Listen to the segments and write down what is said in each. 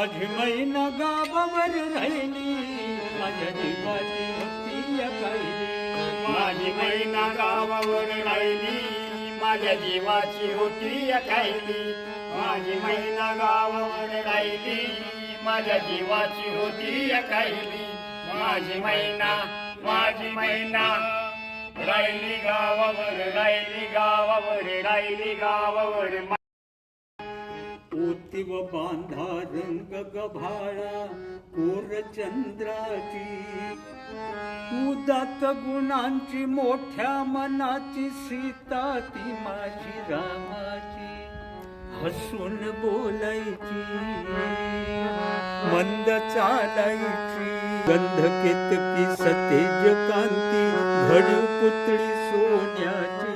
माझी जीवाची भक्ती काही माझी महिना गावावर माझ्या जीवाची होती अखायली माझी मैना गावावर राहिली माझ्या जीवाची होती अकायली माझी मैना माझी मैना. राहिली गावावर राहिली गावावर राहिली गावावर. ओती व बांधा रंग गभाळा कोर चंद्राची. उदात गुणांची मोठ्या मनाची सीता ती माझी रामाची. हसून बोलायची मंद चालायची. गंध केतकी सतेज कांती घडू पुतळी सोन्याची.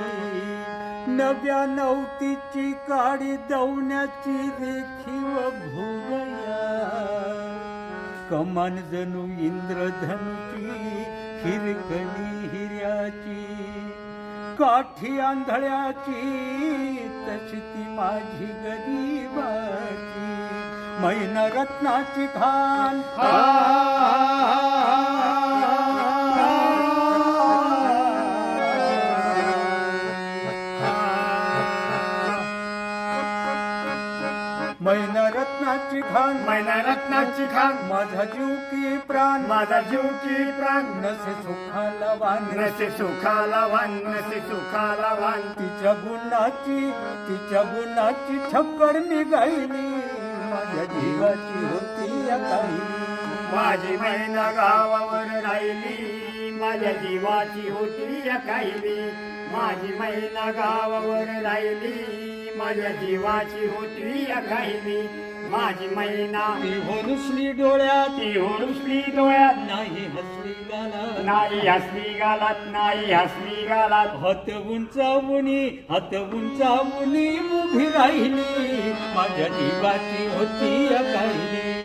नव्या नवतीची काडी दवण्याची रेखीव भुवया. कमान जणू इंद्रधनुची हिरकणी हिऱ्याची. काठी आंधळ्याची तशी ती माझी गरीबाची. मैन रत्नाची खान मैना रत्नाची खान. मैना रत्नाची खान. माझा जीव की प्राण. माझा जीव की प्राण. नसे सुखाला वान. नसे सुखाला वान. नसे सुखाला वान. तिच्या गुणाची तिच्या गुणाची छक्कड निघाली माझ्या जीवाची होती या काही माझी मैना गावावर राहिली. माझ्या जीवाची होती अकायली माझी मैना गावावर राहिली. माझ्या जीवाची होती अकायली माझी मैना ती होनुसली डोळ्यात. ती हुरुसली डोळ्यात. नाही हसली गाला नाही हसली गालात नाही हसली गालात. हात उंचावणी हात उंचावणी उभी राहिली. माझ्या जीवाची होती काही